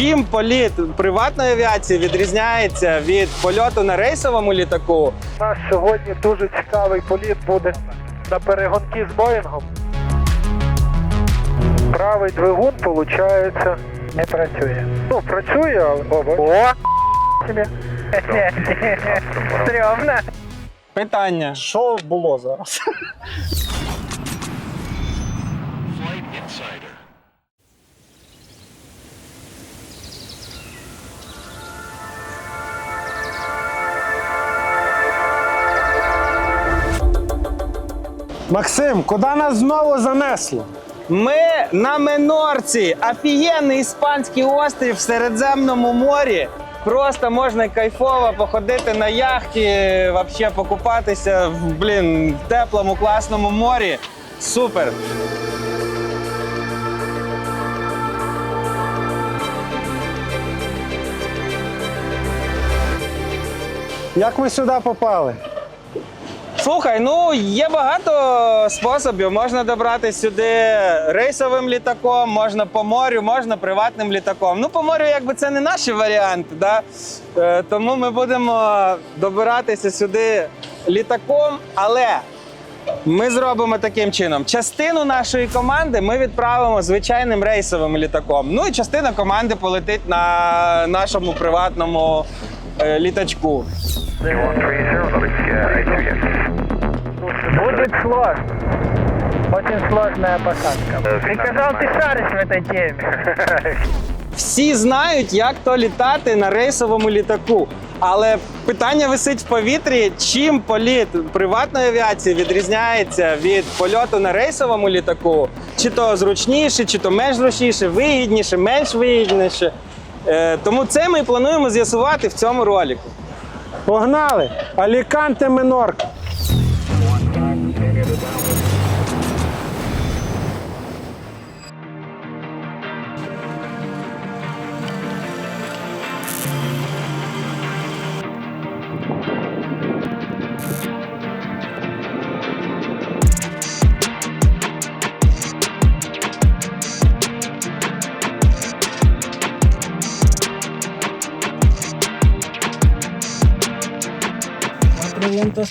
чим політ приватної авіації відрізняється від польоту на рейсовому літаку? У нас сьогодні дуже цікавий політ буде на перегонки з Боїнгом. Правий двигун, виходить, не працює. Ну, працює, але. О! Стрьомно. Питання. Що було зараз? Максим, куди нас знову занесло? Ми на Менорці, офігенний іспанський острів в Середземному морі. Просто можна кайфово походити на яхті, вообще покупатися в блін, в теплому, класному морі. Супер. Як ви сюди попали? Слухай, ну є багато способів. Можна добратися сюди рейсовим літаком, можна по морю, можна приватним літаком. Ну, по морю, якби це не наші варіанти, да? Е, тому ми будемо добиратися сюди літаком, але ми зробимо таким чином: частину нашої команди ми відправимо звичайним рейсовим літаком. Ну і частина команди полетить на нашому приватному е, літачку. Будет сложно. Очень сложная посадка. Ты сказал, ты шаришь в этой теме. Всі знають, як то літати на рейсовому літаку. Але питання висить в повітрі, чим політ приватної авіації відрізняється від польоту на рейсовому літаку, чи то зручніше, чи то менш зручніше, вигідніше, менш вигідніше. Е, тому це ми і плануємо з'ясувати в цьому ролику. Погнали! Аліканте Менорка.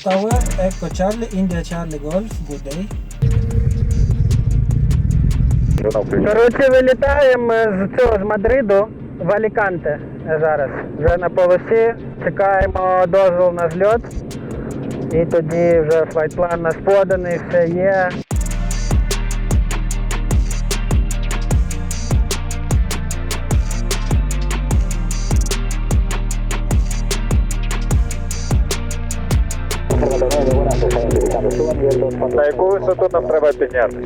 Tower, Echo Charlie, India Charlie Golf, good day. Коротше, вилітаємо з цього з Мадриду в Аліканте зараз. Вже на полосі. Чекаємо дозвол на зльот. І тоді вже флайтплан нас поданий, все є. На яку висоту нам треба підняти?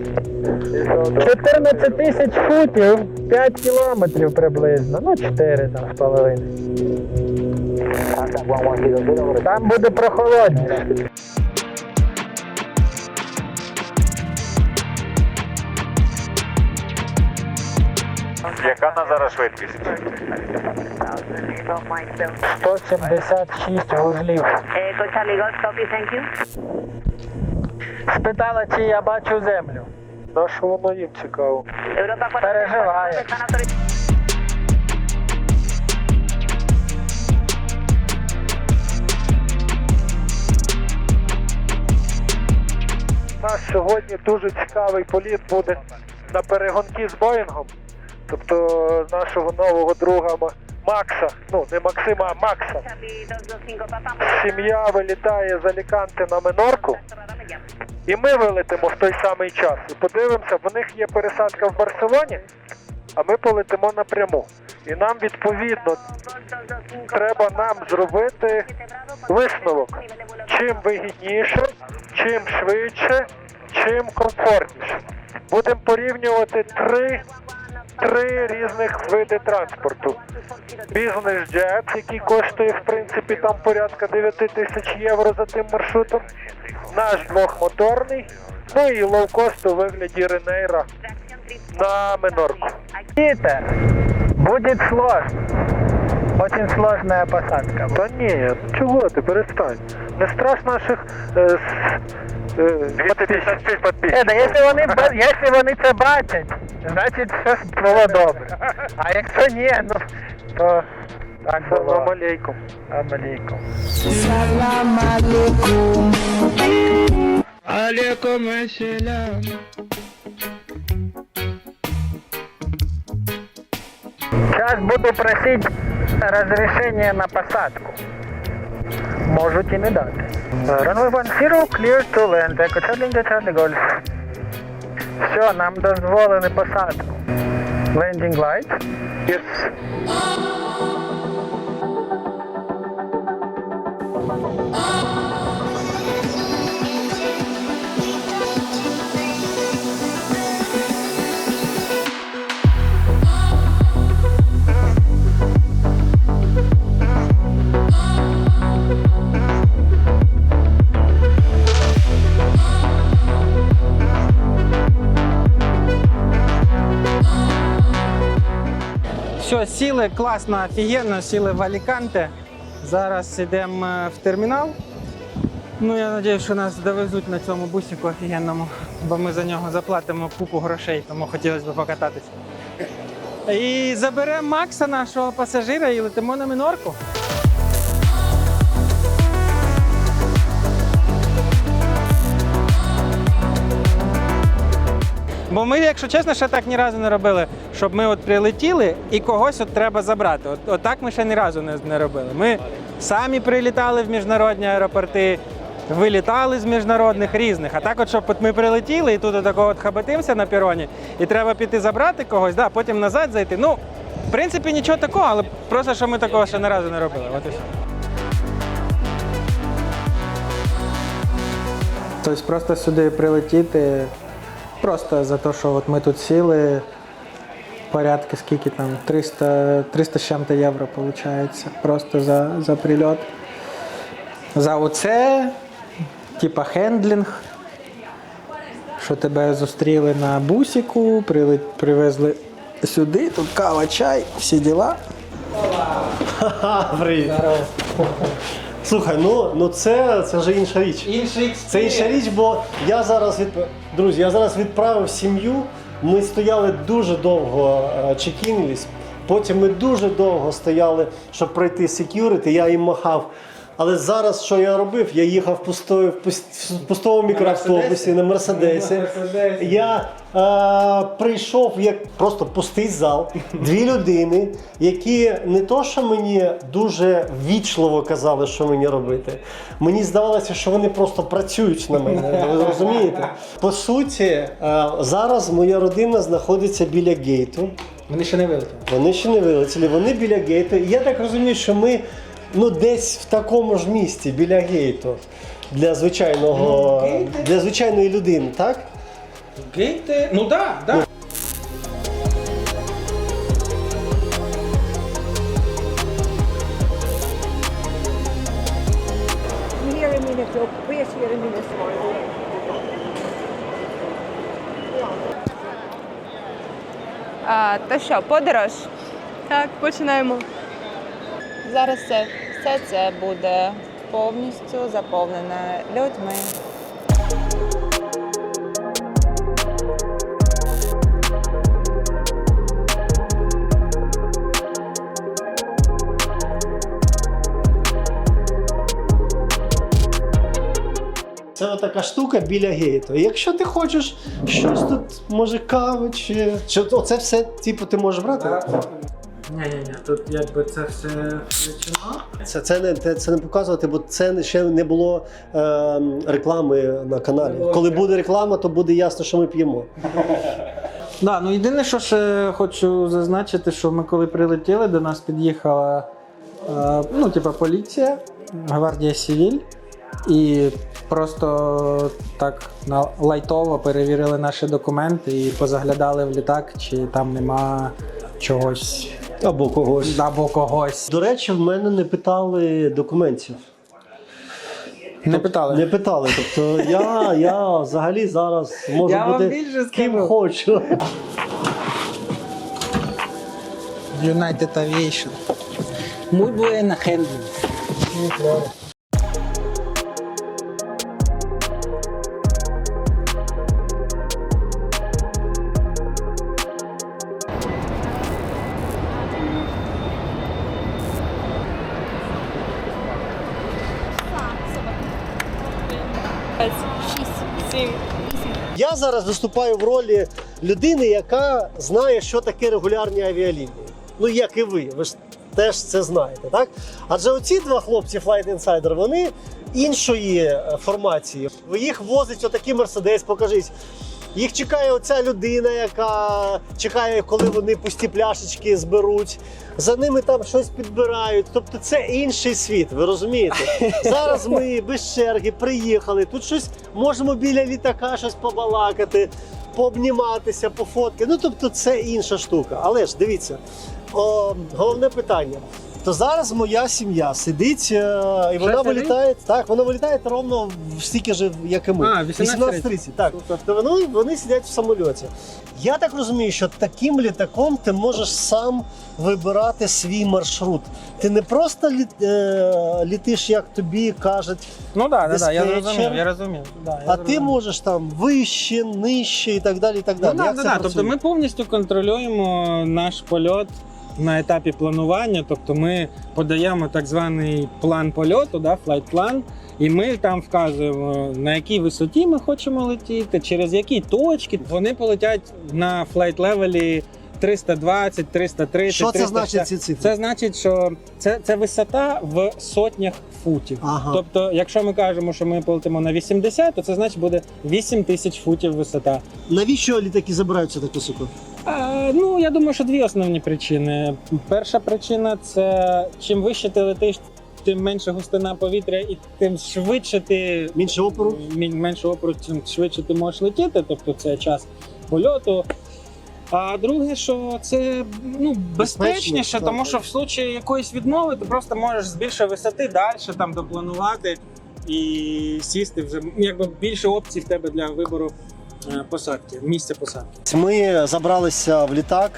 14 тисяч футів, 5 кілометрів приблизно. Ну, 4 там з половиною. Там буде прохолодніше. Яка на зараз швидкість? 176 вузлів. You. Спитала, чи я бачу землю. На що воно їм цікаво? Переживає. У нас сьогодні дуже цікавий політ буде на перегонки з Боїнгом. Тобто нашого нового друга Макса, ну не Максима, а Макса. Charlie 225, Papa. Сім'я вилітає з Аліканте на Менорку, і ми вилетимо в той самий час. І подивимося, в них є пересадка в Барселоні, а ми полетимо напряму. І нам відповідно треба нам зробити висновок. Чим вигідніше, чим швидше, чим комфортніше. Будемо порівнювати три, три різних види транспорту. Бізнес-джет, який коштує в принципі там порядка 9 тисяч євро за тим маршрутом. Наш двохмоторний, ну і лоукост у вигляді Ренейра на Менорку. Питер, буде сложно. Очень сложная посадка. Та ні, чого ти перестань. Не страш наших е, 256 підписчиків. Еда, якщо вони, ба- якщо вони це бачать, Значить, все було добре. А якщо ні, ну то так було. Амалейкум. Амалейкум. Сейчас буду просить разрешение на посадку. Можете не дати. Runway 10, clear to land. Echo Charlie, India, Charlie Golf. Все, нам дозволено посадку. Landing light. Yes. Сіли класно, офігенно, сіли в Аліканте. Зараз йдемо е, в термінал. Ну, я сподіваюся, що нас довезуть на цьому бусику офігенному, бо ми за нього заплатимо купу грошей, тому хотілося б покататися. І заберемо Макса, нашого пасажира, і летимо на мінорку. Бо ми, якщо чесно, ще так ні разу не робили, щоб ми от прилетіли і когось от треба забрати. От, от так ми ще ні разу не, не робили. Ми самі прилітали в міжнародні аеропорти, вилітали з міжнародних різних. А так, от, щоб от ми прилетіли і тут отако от хабатимося на пероні, і треба піти забрати когось, да, потім назад зайти. Ну, в принципі, нічого такого, але просто що ми такого ще ні разу не робили. От і все. Тобто просто сюди прилетіти, просто за те, що от ми тут сіли, порядки скільки там, 300, 300 з чим-то євро виходить, просто за, за прильот. За оце, типа хендлінг, що тебе зустріли на бусіку, привезли сюди, тут кава, чай, всі діла. Привіт. Слухай, ну, ну це, це вже інша річ. Інший Це інша річ, бо я зараз від... друзі, я зараз відправив сім'ю. Ми стояли дуже довго е, чекінліс. Потім ми дуже довго стояли, щоб пройти security, я їм махав. Але зараз що я робив? Я їхав пустою, в пуст- в пустому мікроавтобусі на Мерседесі. Я е, прийшов як просто пустий зал, дві людини, які не то, що мені дуже вічливо казали, що мені робити. Мені здавалося, що вони просто працюють на мене. Ви розумієте? По суті, е, зараз моя родина знаходиться біля гейту. Вони ще не вилетіли. Вони ще не вилетіли, вони біля гейту. І я так розумію, що ми ну, десь в такому ж місці, біля гейту. Для звичайного Ну, гейти- для звичайної людини, так? Гейти, ну так, да, minute, smile. А, то що, подорож? Так, починаємо. Зараз це, все це буде повністю заповнене людьми. Це така штука біля гейту. Якщо ти хочеш щось тут, може кави чи. чи оце все, типу, ти можеш брати? Ні, ні, ні, тут якби це все включено. Це, це, не, це, це не показувати, бо це ще не було е, реклами на каналі. Коли буде реклама, то буде ясно, що ми п'ємо. Да, ну єдине, що ще хочу зазначити, що ми коли прилетіли, до нас під'їхала е, ну, типа поліція, гвардія Сівіль, і просто так на лайтово перевірили наші документи і позаглядали в літак, чи там нема чогось Або когось. або когось. До речі, в мене не питали документів. Не питали. Не питали. Тобто я, я взагалі зараз можу Я вам бути більше ким скажу. хочу. United Aviation. Muy buena 5, 6, 7, 8. Я зараз виступаю в ролі людини, яка знає, що таке регулярні авіалінії. Ну, як і ви, ви ж теж це знаєте, так? Адже оці два хлопці Flight Insider, вони іншої е, формації. Ви їх возить отакий мерседес, покажіть. Їх чекає оця людина, яка чекає, коли вони пусті пляшечки зберуть. За ними там щось підбирають. Тобто це інший світ, ви розумієте? Зараз ми без черги приїхали. Тут щось можемо біля літака щось побалакати, пообніматися, пофоткати. Ну тобто це інша штука. Але ж дивіться, о, головне питання. То зараз моя сім'я сидить е, і вона сидить? вилітає. Так, вона вилітає ровно в стільки ж, як і ми. А, 18:30. 18.30, так. То вони, вони сидять в самольоті. Я так розумію, що таким літаком ти можеш сам вибирати свій маршрут. Ти не просто лі, е, літиш, як тобі кажуть, Ну так, да, да, я Диспетчер. зрозумів, я розумів. Да, я а ти зрозумів. можеш там вище, нижче і так далі. І так Ну, далі. да, Як да, це да. працює? Тобто ми повністю контролюємо наш польот на етапі планування. Тобто ми подаємо так званий план польоту, да, флайт-план, і ми там вказуємо, на якій висоті ми хочемо летіти, через які точки. Вони полетять на флайт-левелі 320, 330, Що це 360. значить ці цифри? Це значить, що це, це висота в сотнях футів. Ага. Тобто, якщо ми кажемо, що ми полетимо на 80, то це значить буде 8 тисяч футів висота. Навіщо літаки забираються так високо? Е, ну, я думаю, що дві основні причини. Перша причина це чим вище ти летиш, тим менше густина повітря, і тим швидше ти Менше опору? мін- менше опору, тим швидше ти можеш летіти, тобто це час польоту. А друге, що це ну, безпечніше, тому що в случаї якоїсь відмови ти просто можеш з більшої висоти далі там допланувати і сісти вже якби більше опцій в тебе для вибору е, посадки, місця посадки. Ми забралися в літак,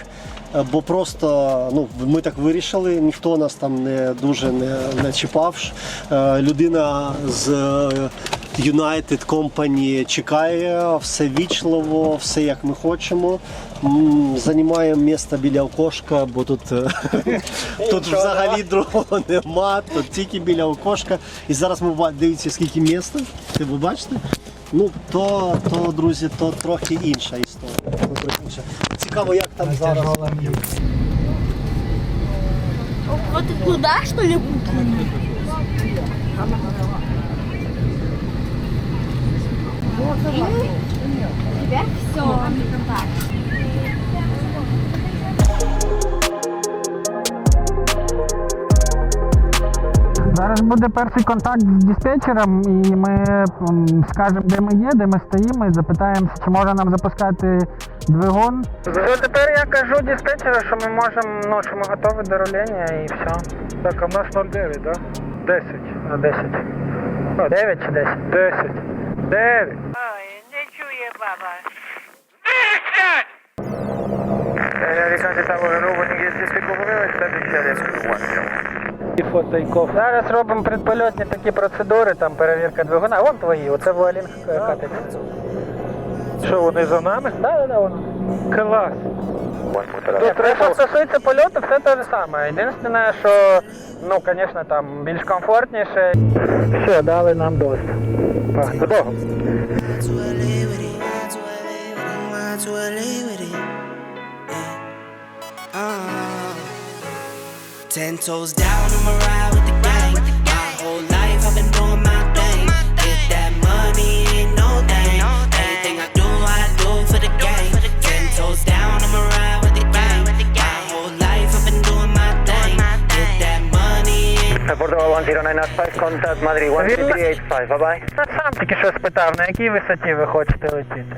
е, бо просто ну, ми так вирішили, ніхто нас там не дуже не, не чіпав. Е, Людина з е, United Company чекає, все вічливо, все як ми хочемо. Займаємо місце біля окошка, бо тут, е, тут взагалі другого нема, тут тільки біля окошка. І зараз ми дивіться, скільки місця. Ти ви бачите? Ну, то, то, друзі, то трохи інша історія. То трохи інша. Цікаво, як там зараз. Вот туда, что ли? Теперь все. Зараз буде перший контакт з диспетчером, і ми скажемо, де ми є, де ми стоїмо, і запитаємо, чи може нам запускати двигун. тепер я кажу диспетчеру, що ми можемо, ну, що ми готові до рулення і все. Так, а в нас 09, так? 10. А 10. 9 чи 10? 10. 9. Ой, не чує баба. І фотойков. Зараз робимо предпольотні такі процедури, там перевірка двигуна. Вон твої, оце вуалінг катить. Що, вони за нами? Так, так, так, воно. Клас. Те, що стосується польоту, все те ж саме. Єдине, що, ну, звісно, там більш комфортніше. Все, дали нам дост. Додого. Ten toes down, I'ma ride with the gang. My whole life I've been doing my thing. Get that money, ain't no thing. Anything I do, I do for the gang. Ten toes down, I'ma ride with the gang. My whole life I've been doing my thing. Get that money, ain't Бордова 10995, контакт Мадрид 13385, бай-бай. Сам тільки що спитав, на якій висоті ви хочете летіти.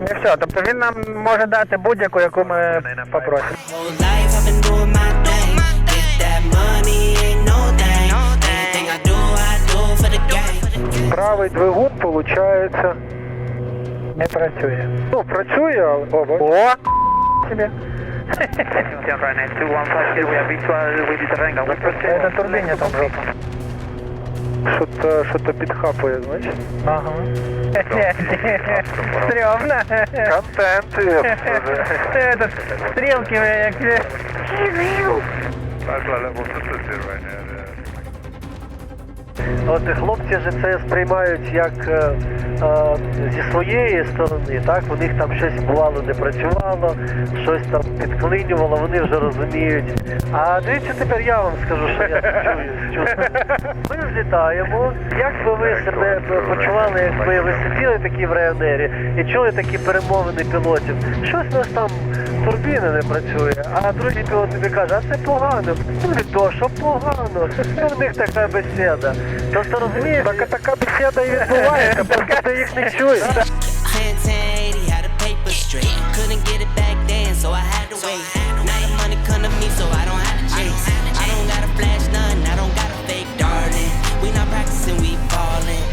І все, тобто він нам може дати будь-яку, яку ми попросимо. Правий двигун, виходить, не працює. Ну, працює, але... О! Себе. Это турбиня там жопа. Что-то, что-то підхапує, значить. Ага. Стрёмно. Контент. Это, стрелки, як... От хлопці ж це сприймають як е, е, зі своєї сторони, так у них там щось бувало не працювало, щось там підклинювало, вони вже розуміють. А дивіться, тепер я вам скажу, що я чую. Ми злітаємо. Як би ви себе почували, якби ви сиділи такі в районері і чули такі перемовини пілотів? Щось у нас там турбіна не працює, а другий пілот тобі каже, а це погано. Ну то, що погано. Ну, в них така бесіда. Тобто розумієш, така, така бесіда і відбувається, просто ти їх не чуєш. 10, 1080, had the paper straight. Couldn't get it back then, so I had to wait. Now the money come to me, so I don't have to chase. I don't gotta flash none, I don't gotta fake, darling. We not practicing, we falling.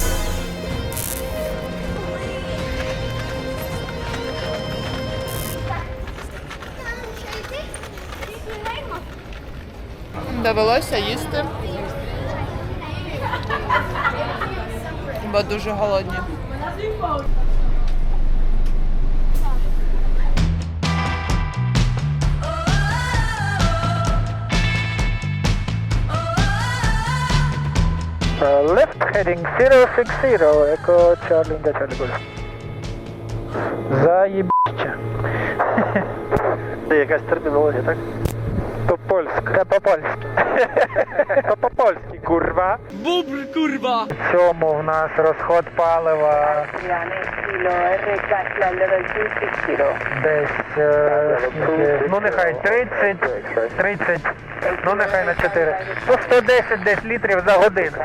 Довелося їсти. Бо дуже голодні. Left heading 060, Echo Charlie India Charlie Golf. Заєбіще. Це якась термінологія, так? То польська. Це курва. Бубр, курва. В цьому в нас розход палива Kilo R4 level 2 kilo. десь, е, скільки? ну нехай 30, 30, ну нехай на 4. Ну 110 десь літрів за годину.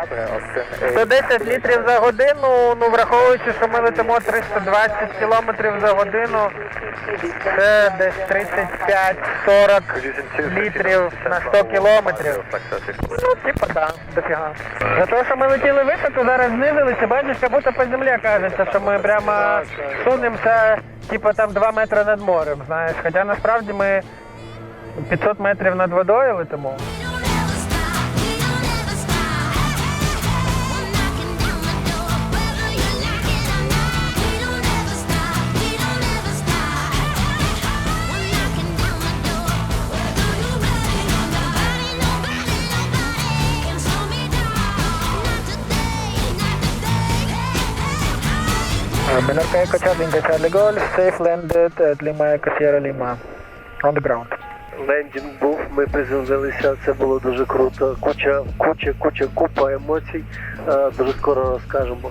110 літрів за годину, ну враховуючи, що ми летимо 320 кілометрів за годину, це десь 35-40 літрів на 100 кілометрів. Ну, типа, да, дофіга. За те, що ми летіли високо, зараз знизилися, бачиш, як будто по землі кажеться, що ми прямо сунемося, типу там 2 метри над морем, знаєш. Хоча насправді ми 500 метрів над водою летимо. Menorca Echo Charlie India Charlie Golf, safe landed at Lima Eco Sierra Lima. On the ground. Лендінг був, ми приземлилися, це було дуже круто. Куча, куча, куча, купа емоцій. Е, Дуже скоро розкажемо.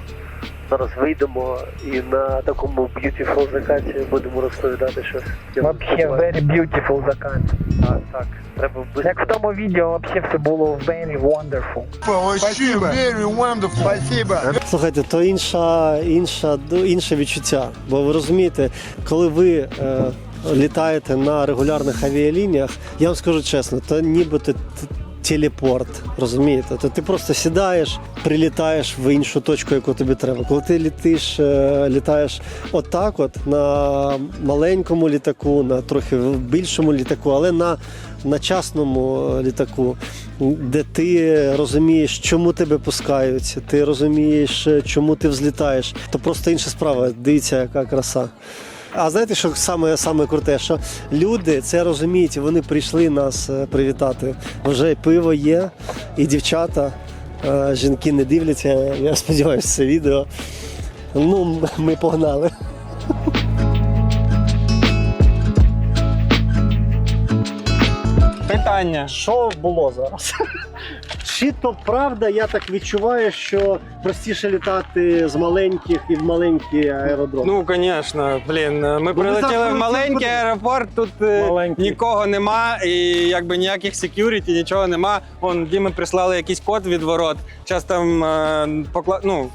Зараз вийдемо і на такому beautiful закаті будемо розповідати щось. Вообще very beautiful закат. Так, так. Треба Як в тому відео вообще все було very wonderful. Слухайте, то інша, інша, ну, інше відчуття. Бо ви розумієте, коли ви е, літаєте на регулярних авіалініях, я вам скажу чесно, то нібито телепорт, розумієте? То ти просто сідаєш, прилітаєш в іншу точку, яку тобі треба. Коли ти літиш, е, літаєш отак, от на маленькому літаку, на трохи більшому літаку, але на, на частному е, літаку, де ти розумієш, чому тебе пускають, ти розумієш, е, чому ти взлітаєш, то просто інша справа. Дивіться, яка краса. А знаєте, що саме, саме круте, що люди це розуміють, вони прийшли нас е, привітати. Вже пиво є, і дівчата, е, жінки не дивляться. Я сподіваюся, це відео. Ну, ми погнали. Питання. Що було зараз? Чи то правда, я так відчуваю, що простіше літати з маленьких і в маленькі аеродроми. Ну, звісно, блін. Ми прилетіли в маленький аеропорт, тут е, Маленький. нікого нема, і якби ніяких секюріті, нічого нема. Вон Діми прислали якийсь код від ворот. Зараз там е, покла... ну,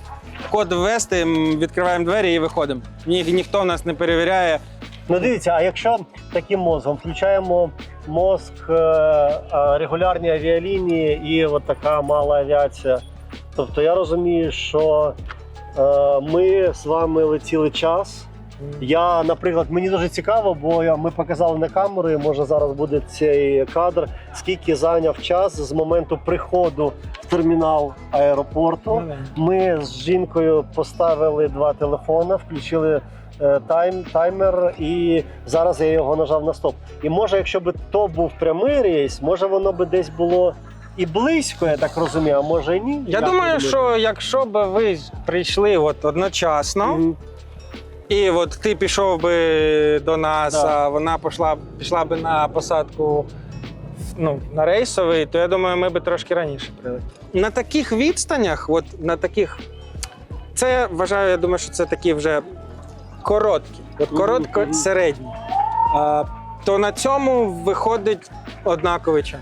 код ввести, відкриваємо двері і виходимо. Ні, ніхто нас не перевіряє. Ну дивіться, а якщо таким мозгом включаємо мозк, е, е, регулярні авіалінії і от така мала авіація. Тобто я розумію, що е, ми з вами летіли час. Я, наприклад, мені дуже цікаво, бо ми показали на камеру, і може зараз буде цей кадр, скільки зайняв час з моменту приходу в термінал аеропорту. Ми з жінкою поставили два телефони, включили тайм, таймер, і зараз я його нажав на стоп. І може, якщо б то був прямий рейс, може воно би десь було і близько, я так розумію, а може і ні. Я Як думаю, що якщо б ви прийшли от одночасно, Мгм. і от ти пішов би до нас, Да. а вона пішла, пішла би на посадку ну, на рейсовий, то я думаю, ми би трошки раніше прилетіли. На таких відстанях, от на таких, це я вважаю, я думаю, що це такі вже короткі, от коротко середні. А, то на цьому виходить однаковий час.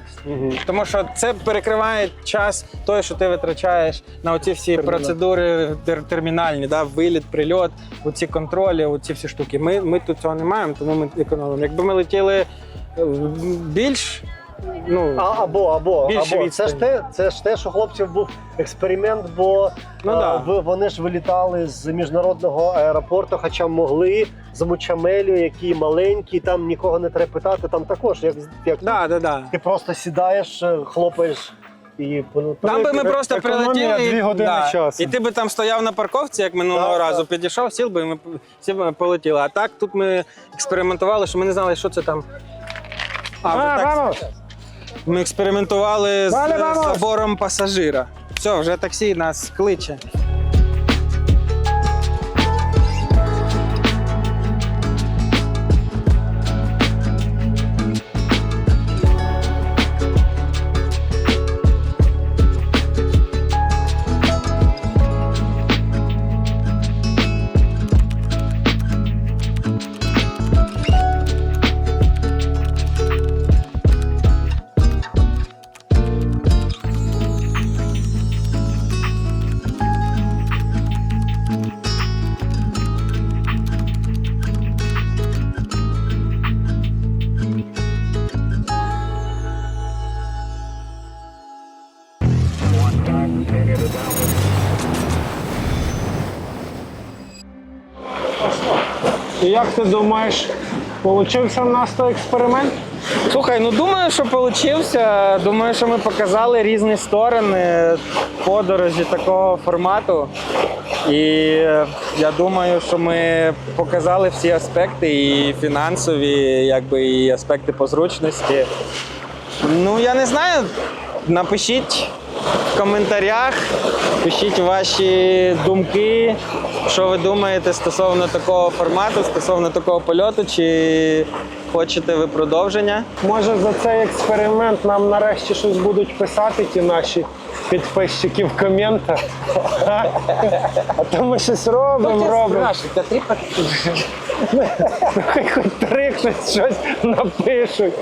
Тому що це перекриває час той, що ти витрачаєш на оці всі Термінал. процедури тер- термінальні, да, виліт, прильот, оці контролі, оці всі штуки. Ми, ми тут цього не маємо, тому ми економимо. Якби ми летіли е, більш, ну, А, або, або, Більше або. Це ж те, це ж те, що хлопців був експеримент, бо Ну а, да. ви- вони ж вилітали з міжнародного аеропорту, хоча могли з Мучамелю, який маленький, там нікого не треба питати, там також, як, як да, да, да. ти просто сідаєш, е, хлопаєш і ну, Там би ми просто економія прилетіли. дві години часу. І ти би там стояв на парковці, як минулого Так, разу, так. підійшов, сів би, і ми п- всі б полетіли. А так тут ми експериментували, що ми не знали, що це там. А, А, так! Ми експериментували з набором вамос! забором пасажира. Все, вже таксі нас кличе. Як ти думаєш, получився в нас той експеримент? Слухай, ну думаю, що получився. Думаю, що ми показали різні сторони подорожі такого формату. І я думаю, що ми показали всі аспекти, і фінансові, якби і аспекти по зручності. Ну, я не знаю. Напишіть в коментарях, пишіть ваші думки, що ви думаєте стосовно такого формату, стосовно такого польоту, чи хочете ви продовження. Може за цей експеримент нам нарешті щось будуть писати ті наші підписчики в коментах. А? То ми щось робимо, робимо. Хай хоч три хтось щось напишуть.